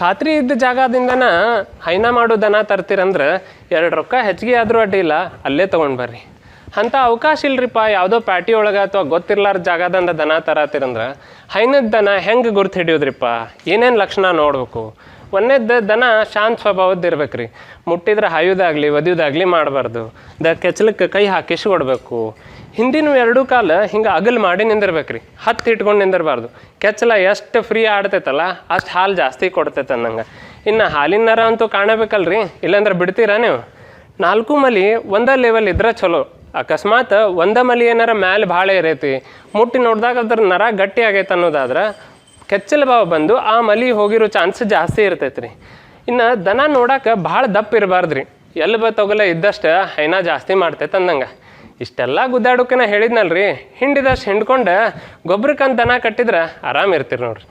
ಖಾತ್ರಿ ಇದ್ದ ಜಾಗದಿಂದನ ಹೈನ ಮಾಡೋ ದನ ತರ್ತೀರಂದ್ರೆ ಎರಡು ರೊಕ್ಕ ಹೆಚ್ಚಿಗೆ ಆದರೂ ಅಡ್ಡಿಲ್ಲ ಅಲ್ಲೇ ತೊಗೊಂಡು ಬರ್ರಿ. ಅಂಥ ಅವಕಾಶ ಇಲ್ರಿಪ್ಪ, ಯಾವುದೋ ಪ್ಯಾಟಿ ಒಳಗೆ ಅಥವಾ ಗೊತ್ತಿರ್ಲಾರ ಜಾಗದಂದ ದನ ತರತ್ತಿರಂದ್ರೆ ಹೈನದ ದನ ಹೆಂಗೆ ಗುರ್ತು ಹಿಡಿಯೋದ್ರಿಪ್ಪ? ಏನೇನು ಲಕ್ಷಣ ನೋಡ್ಬೇಕು? ಒಂದೇದ ದನ ಶಾಂತ ಸ್ವಭಾವದ್ದು ರೀ ಮುಟ್ಟಿದ್ರೆ ಹಾಯುದಾಗಲಿ ಒದಿಯೋದಾಗಲಿ ಮಾಡಬಾರ್ದು. ದ ಕೆಚ್ಚಲಕ್ಕೆ ಕೈ ಹಾಕಿಸಿ ಕೊಡಬೇಕು ಹಿಂದಿನ ಎರಡೂ ಕಾಲ ಹಿಂಗೆ ಅಗಲ್ ಮಾಡಿ ನಿಂದಿರ್ಬೇಕ್ರಿ. ಹತ್ತು ಇಟ್ಕೊಂಡು ನಿಂದಿರಬಾರ್ದು. ಕೆಚ್ಚಲ ಎಷ್ಟು ಫ್ರೀ ಆಡ್ತೈತಲ್ಲ, ಅಷ್ಟು ಹಾಲು ಜಾಸ್ತಿ ಕೊಡ್ತೈತೆ ಅನ್ನಂಗೆ ಇನ್ನು ಹಾಲಿನ ನರ ಅಂತೂ ಕಾಣಬೇಕಲ್ರಿ, ಇಲ್ಲಾಂದ್ರೆ ಬಿಡ್ತೀರಾ ನೀವು? ನಾಲ್ಕು ಮಲಿ ಒಂದೇ ಲೆವೆಲ್ ಇದ್ರೆ ಚಲೋ. ಅಕಸ್ಮಾತ್ ಒಂದೇ ಮಲಿ ಏನಾರ ಮ್ಯಾಲೆ ಭಾಳ ಇರೈತಿ ಮುಟ್ಟಿ ನೋಡಿದಾಗ ಅದ್ರ ನರ ಗಟ್ಟಿ ಆಗೈತೆ ಅನ್ನೋದಾದ್ರೆ ಕೆಚ್ಚಲ ಭಾವ ಬಂದು ಆ ಮಲಿ ಹೋಗಿರೋ ಚಾನ್ಸ್ ಜಾಸ್ತಿ ಇರ್ತೈತೆ ರೀ ಇನ್ನು ದನ ನೋಡಕ್ಕೆ ಭಾಳ ದಪ್ಪ ಇರಬಾರ್ದ್ರಿ. ಎಲ್ಲಿ ಬ ತೊಗಲ ಇದ್ದಷ್ಟು ಹೈನಾ ಜಾಸ್ತಿ ಮಾಡ್ತೈತೆ ಅಂದಂಗೆ. ಇಷ್ಟೆಲ್ಲ ಗುದ್ದಾಡೋಕೆ ನಾ ರೀ ಹಿಂಡಿದಷ್ಟು ಹಿಂಡ್ಕೊಂಡು ಗೊಬ್ಬರಕ್ಕಂತ ದನ ಕಟ್ಟಿದ್ರೆ ಆರಾಮ್ ಇರ್ತೀರಿ ನೋಡ್ರಿ.